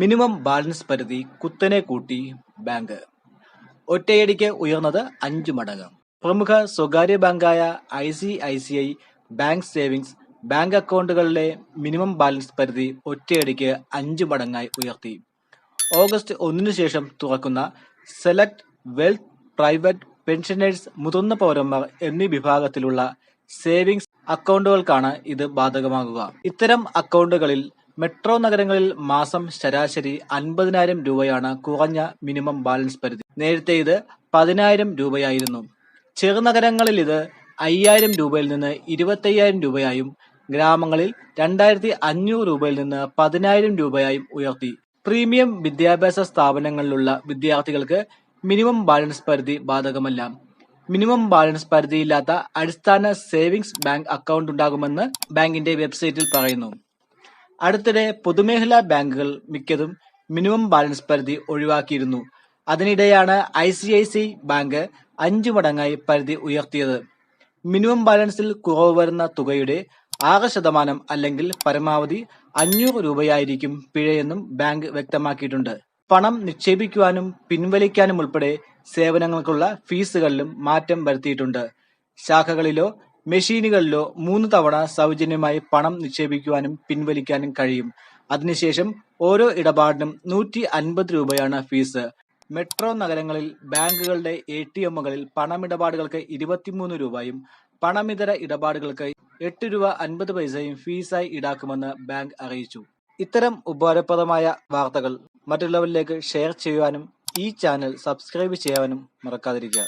Minimum balance പരിധി കുത്തനെ കൂട്ടി ബാങ്ക്. ഒറ്റയടിക്ക് ഉയർന്നത് അഞ്ച് മടങ്ങ്. പ്രമുഖ സ്വകാര്യ ബാങ്കായ I C I C I bank savings bank അക്കൗണ്ടുകളിലെ minimum balance പരിധി ഒറ്റയടിക്ക് അഞ്ച് മടങ്ങായി ഉയർത്തി. ഓഗസ്റ്റ് ഒന്നിനു ശേഷം തുറക്കുന്ന സെലക്ട് വെൽത്ത് പ്രൈവറ്റ് പെൻഷനേഴ്സ് മുതിർന്ന പൗരന്മാർ എന്നീ വിഭാഗത്തിലുള്ള സേവിങ്സ് അക്കൗണ്ടുകൾക്കാണ് ഇത് ബാധകമാകുക. ഇത്തരം അക്കൗണ്ടുകളിൽ മെട്രോ നഗരങ്ങളിൽ മാസം ശരാശരി അൻപതിനായിരം രൂപയാണ് കുറഞ്ഞ മിനിമം ബാലൻസ് പരിധി. നേരത്തെ ഇത് പതിനായിരം രൂപയായിരുന്നു. ചെറുനഗരങ്ങളിൽ ഇത് അയ്യായിരം രൂപയിൽ നിന്ന് ഇരുപത്തയ്യായിരം രൂപയായും ഗ്രാമങ്ങളിൽ രണ്ടായിരത്തി അഞ്ഞൂറ് രൂപയിൽ നിന്ന് പതിനായിരം രൂപയായും ഉയർത്തി. പ്രീമിയം വിദ്യാഭ്യാസ സ്ഥാപനങ്ങളിലുള്ള വിദ്യാർത്ഥികൾക്ക് മിനിമം ബാലൻസ് പരിധി ബാധകമല്ല. മിനിമം ബാലൻസ് പരിധിയില്ലാത്ത അടിസ്ഥാന സേവിങ്സ് ബാങ്ക് അക്കൗണ്ട് ഉണ്ടാകുമെന്ന് ബാങ്കിന്റെ വെബ്സൈറ്റിൽ പറയുന്നു. അടുത്തിടെ പൊതുമേഖലാ ബാങ്കുകൾ മിക്കതും മിനിമം ബാലൻസ് പരിധി ഒഴിവാക്കിയിരുന്നു. അതിനിടെയാണ് I C I C bank അഞ്ചു മടങ്ങായി പരിധി ഉയർത്തിയത്. മിനിമം ബാലൻസിൽ കുറവ് വരുന്ന തുകയുടെ ആറ് ശതമാനം അല്ലെങ്കിൽ പരമാവധി അഞ്ഞൂറ് രൂപയായിരിക്കും പിഴയെന്നും ബാങ്ക് വ്യക്തമാക്കിയിട്ടുണ്ട്. പണം നിക്ഷേപിക്കുവാനും പിൻവലിക്കാനും ഉൾപ്പെടെ സേവനങ്ങൾക്കുള്ള ഫീസുകളിലും മാറ്റം വരുത്തിയിട്ടുണ്ട്. ശാഖകളിലോ മെഷീനുകളിലോ മൂന്ന് തവണ സൗജന്യമായി പണം നിക്ഷേപിക്കുവാനും പിൻവലിക്കാനും കഴിയും. അതിനുശേഷം ഓരോ ഇടപാടിനും നൂറ്റി അൻപത് രൂപയാണ് ഫീസ്. മെട്രോ നഗരങ്ങളിൽ ബാങ്കുകളുടെ എ ടി എമ്മുകളിൽ പണമിടപാടുകൾക്ക് ഇരുപത്തിമൂന്ന് രൂപയും പണമിതര ഇടപാടുകൾക്ക് എട്ട് രൂപ അൻപത് പൈസയും ഫീസായി ഈടാക്കുമെന്ന് ബാങ്ക് അറിയിച്ചു. ഇത്തരം ഉപകാരപ്രദമായ വാർത്തകൾ മറ്റുള്ളവരിലേക്ക് ഷെയർ ചെയ്യുവാനും ഈ ചാനൽ സബ്സ്ക്രൈബ് ചെയ്യാനും മറക്കാതിരിക്കുക.